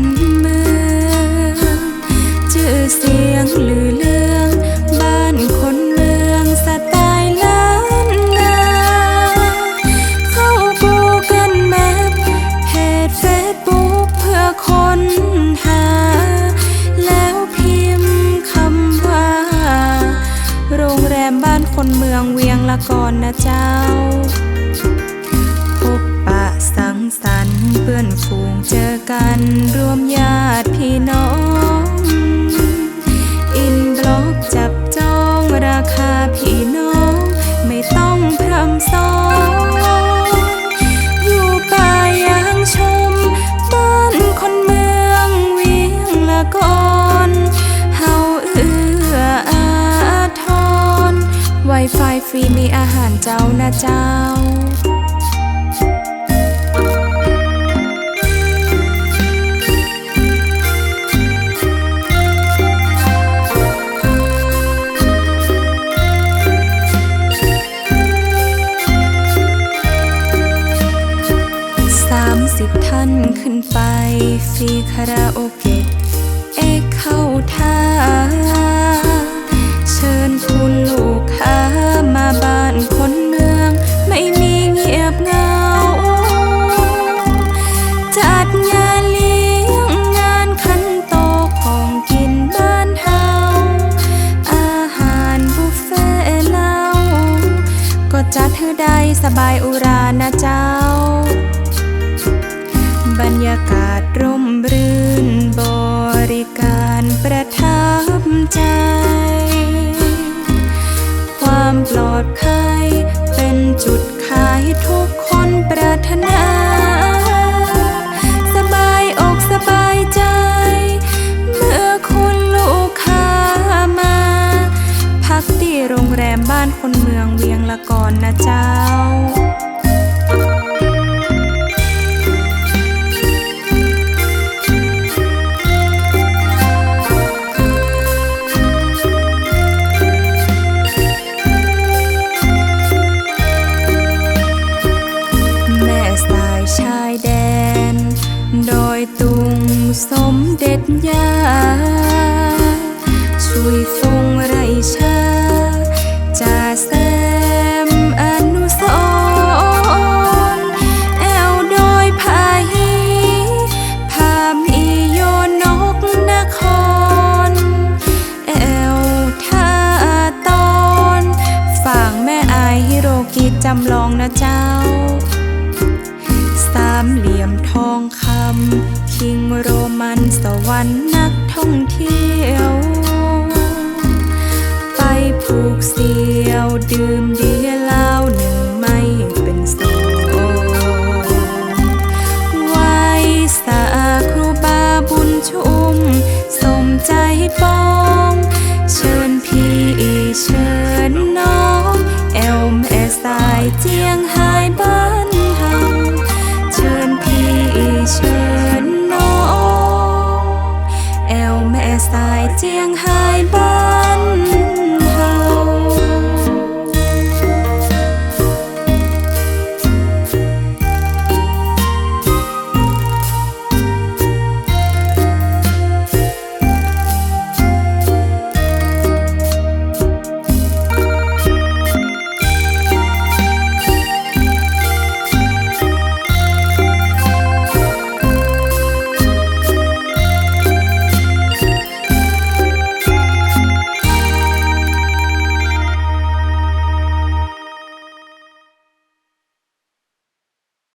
นเมืองเจอเสียงลือเลืองบ้านคนเมืองสไตล์ล้านนาเข้าปูกันแมพเพจเฟซบุ๊กเพื่อคนหา แล้วพิมพ์คำว่า โรงแรมบ้านคนเมืองเวียงละกอนนะเจ้า สังสรรเพื่อนฝูงเจอกันรวมญาติพี่น้อง อินบล็อกจับจองราคาพี่น้อง ไม่ต้องพรำซ้อนอยู่ป่าอย่างชม บ้านคนเมืองเวียงละกอนเฮาเอื้ออาทร Wi-Fi ฟรีมีอาหารเจ้านะเจ้า สิบท่านขึ้นไปฟีคาราโอเกะเอเข้าท่า เชิญคุณลูกค้ามาบ้านคนเมือง ไม่มีเงียบเงา จัดงานเลี้ยงงานขันโตของกินบ้านเฮาอาหารบุฟเฟ่เล้าก็จัดให้ได้สบายอุรานะเจ้า บรรยากาศร่มรื่น บริการประทับใจ ความปลอดภัย เป็นจุดขายทุกคนปรารถนา สบายอกสบายใจ เมื่อคุณลูกค้ามา พักที่โรงแรมบ้านคนเมืองเวียงละก่อนนะเจ้า มเด็จย่าช่วยฟงไรชาจ่าแซมอนุสรแอวโดยพาฮีพามีโยนกนคร แอวท่าตอนฝั่งแม่อายฮิโรกิจำลองนะเจ้า สามเหลี่ยมทองคำคิงโรมันสวรรค์นักท่องเที่ยว ไปผูกเสียวดื่มเบียร์เหล้าหนึ่งไม่เป็นสองไหวสาครูบาบุญชุม สมใจปอง เชิญพี่เชิญน้องแอลแม่สายเจียงไายบ้าน เจียงไฮ